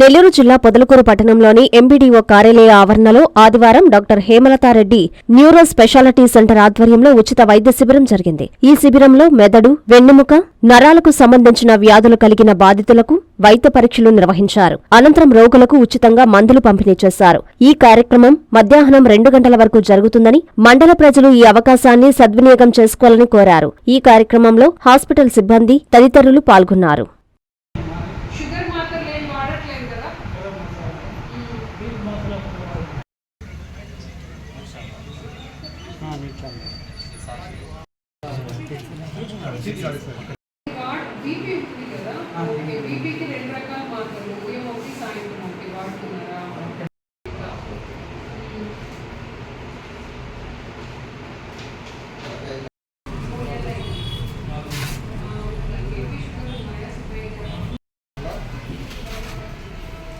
నెల్లూరు జిల్లా పొదలకూరు పట్టణంలోని ఎంబీడీఓ కార్యాలయ ఆవరణలో ఆదివారం doctor Hemalatha Reddy neuro speciality centre ఆధ్వర్యంలో ఉచిత వైద్య శిబిరం జరిగింది. ఈ శిబిరంలో మెదడు వెన్నెముక నరాలకు సంబంధించిన వ్యాధులు కలిగిన బాధితులకు వైద్య పరీక్షలు నిర్వహించారు. అనంతరం రోగులకు ఉచితంగా మందులు పంపిణీ చేశారు. ఈ కార్యక్రమం మధ్యాహ్నం రెండు గంటల వరకు జరుగుతుందని మండల ప్రజలు ఈ అవకాశాన్ని సద్వినియోగం చేసుకోవాలని కోరారు. ఈ కార్యక్రమంలో హాస్పిటల్ సిబ్బంది తదితరులు పాల్గొన్నారు. వాడట్లేదు కదా వాడ్ బీపీ ఉంది కదా? ఓకే బీపీకి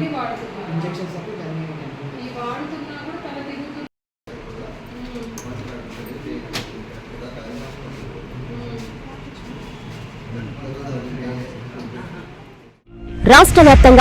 అన్ని వాడుతున్నారు ఇంజెక్షన్స్ అప్పుడు దాన్ని ఈ వాడుతున్నా కూడా తల తిరుగుతుంది. రాష్ట్ర వ్యాప్తంగా